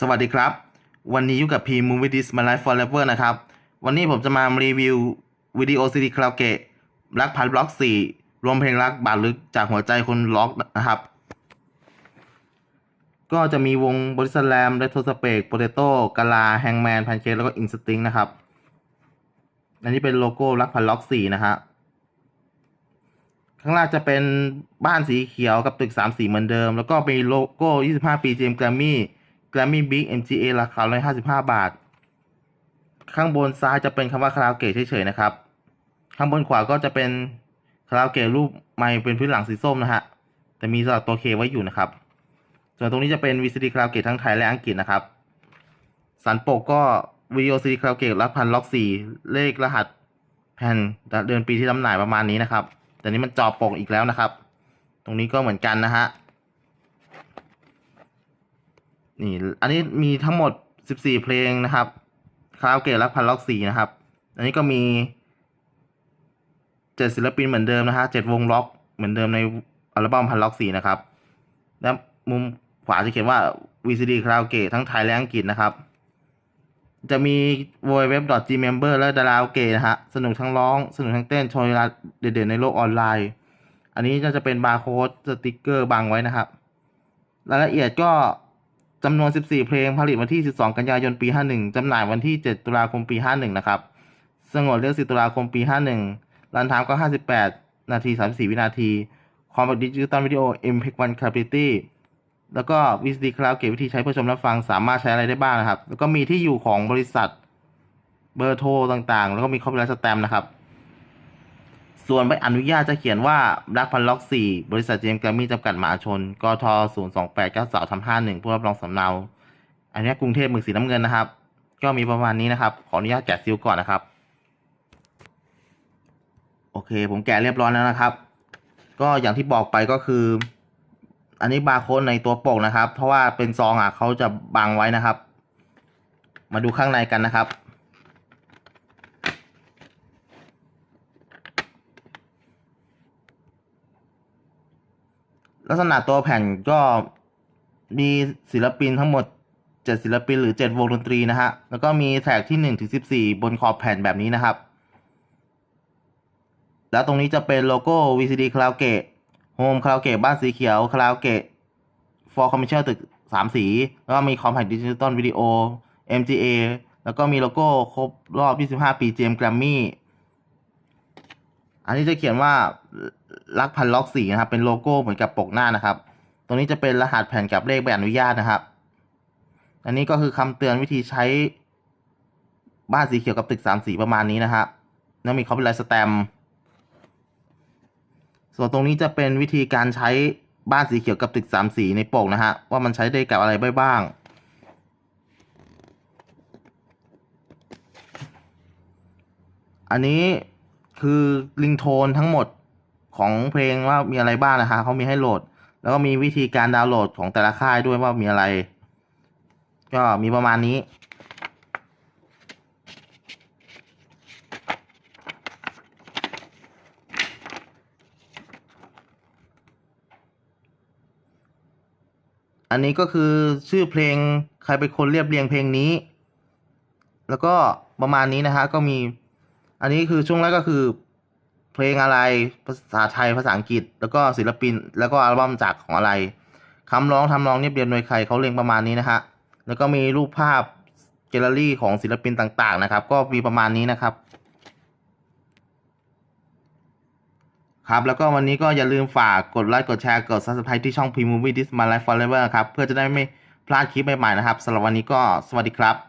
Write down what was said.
สวัสดีครับ วันนี้อยู่กับ P Movie This My Life Forever นะครับ วันนี้ผมจะมารีวิววิดีโอซีดีคาราโอเกะรักพันบล็อก4รวมเพลงรักบาดลึกจากหัวใจคนล็อกนะครับ ก็จะมีวงบริสแลมเรโทสเปกโปเตโต้กาลาแฮงแมนพันเคแล้วก็อินสติ้งนะครับ อันนี้เป็นโลโก้รักพันล็อก4นะฮะข้างล่างจะเป็นบ้านสีเขียวกับตึกสามสีเหมือนเดิม แล้วก็มีโลโก้ 25 ปีเจมแกรมมี่ แกรมมี่บิ๊ก MGA ราคา 155 บาท ข้างบนซ้ายจะเป็นคำว่าคาราโอเกะเฉยๆนะครับ ข้างบนขวาก็จะเป็นคาราโอเกะรูปไมค์เป็นพื้นหลังสีส้มนะฮะ แต่มีสลักตัวเคไว้อยู่นะครับ ส่วนตรงนี้จะเป็น VCD คาราโอเกะทั้งไทยและอังกฤษนะครับ สันปกก็วิดีโอซีดีคาราโอเกะรับพันล็อกสี่เลขรหัสแผ่นเดือนปีที่จำหน่ายประมาณนี้นะครับ แต่นี้มันจอปกอีกแล้วนะครับ ตรงนี้ก็เหมือนกันนะฮะ นี่ อันนี้มีทั้งหมด 14 เพลงนะครับคาราโอเกะรับพันล็อกสี่นะครับ อันนี้ก็มีเจ็ดศิลปินเหมือนเดิมนะฮะเจ็ดวงล็อกเหมือนเดิมในอัลบั้มพันล็อกสี่นะครับ และมุมขวาจะเขียนว่า VCD คาราโอเกะทั้งไทยและอังกฤษนะครับ จะมี w w w g m e m b e r และดาราโอเกะนะฮะ สนุกทั้งร้อง สนุกทั้งเต้น โชว์เวลาเด่นๆในโลกออนไลน์ อันนี้ก็จะเป็นบาร์โค้ดสติกเกอร์บังไว้นะครับ รายละเอียดก็ จำนวน 14 เพลงผลิตวันที่ 12 กันยายน ปี 51 จำหน่ายวันที่ 7 ตุลาคม ปี 51 นะครับ สงวนเลือก 10 ตุลาคม ปี 51 รันไทม์ก็ 58 นาที 34 วินาที ความแบบดิจิตอลวิดีโอ MPEG 1 Clarity แล้วก็ VCD คาราโอเกะวิธีใช้เพื่อชมรับฟังสามารถใช้อะไรได้บ้างนะครับ แล้วก็มีที่อยู่ของบริษัท เบอร์โทรต่างๆ แล้วก็มีคอ p y ไร g h t สแตมป์นะครับ ส่วนใบอนุญาตจะเขียนว่ารักพันล็อก 4 บริษัทเจมส์แกรมมี่จำกัดมหาชน กท02893ทำ51ผู้รับรองสำเนา อันนี้กรุงเทพหมึกสีน้ำเงินนะครับ ก็มีประมาณนี้นะครับ ขออนุญาตแกะซิลก่อนนะครับ โอเค ผมแกะเรียบร้อยแล้วนะครับ ก็อย่างที่บอกไปก็คือ อันนี้บาร์โค้ดในตัวปกนะครับ เพราะว่าเป็นซองอะเขาจะบังไว้นะครับ มาดูข้างในกันนะครับ ลักษณะตัวแผ่นก็มีศิลปินทั้งหมด 7 ศิลปินหรือ 7 วงดนตรีนะฮะ แล้วก็มีแท็กที่ 1 ถึง 14 บนขอบแผ่นแบบนี้นะครับ แล้วตรงนี้จะเป็นโลโก้ VCD คาราโอเกะโฮมคาราโอเกะบ้านสีเขียวคาราโอเกะ for commercial ตึก 3 สี แล้วก็มี compact digital video MGA แล้วก็มีโลโก้ครบรอบ 25 ปี GM Grammy อันนี้จะเขียนว่ารักพันล็อกสีนะครับ เป็นโลโก้เหมือนกับปกหน้านะครับ ตรงนี้จะเป็นรหัสแผ่นกับเลขใบอนุญาตนะครับ อันนี้ก็คือคำเตือนวิธีใช้บ้านสีเขียวกับตึกสามสีประมาณนี้นะฮะแล้วมีคอป y ไร g h t สแตมส่วนตรงนี้จะเป็นวิธีการใช้บ้านสีเขียวกับตึกสามสีในปกนะฮะว่ามันใช้ได้กับอะไรบ้างอันนี้ คือลิงโทนทั้งหมดของเพลงว่ามีอะไรบ้างนะฮะเขามีให้โหลด แล้วก็มีวิธีการดาวน์โหลดของแต่ละค่ายด้วยว่ามีอะไร ก็มีประมาณนี้อันนี้ก็คือชื่อเพลงใครเป็นคนเรียบเรียงเพลงนี้ แล้วก็ประมาณนี้นะฮะก็มี อันนี้คือช่วงแรกก็คือ เพลงอะไรภาษาไทยภาษาอังกฤษ แล้วก็ศิลปิน แล้วก็อัลบั้มจากของอะไรคำร้องทำร้องเรียบเรียงโดยใครเขาเรียงประมาณนี้นะฮะแล้วก็มีรูปภาพแกลเลอรี่ของศิลปินต่างๆนะครับ ก็มีประมาณนี้นะครับ ครับ แล้วก็วันนี้ก็อย่าลืมฝากกดไลค์กดแชร์กด subscribe ที่ช่อง P Movie This My Life Forever ครับ เพื่อจะได้ไม่พลาดคลิปใหม่ๆนะครับสำหรับวันนี้ก็สวัสดีครับ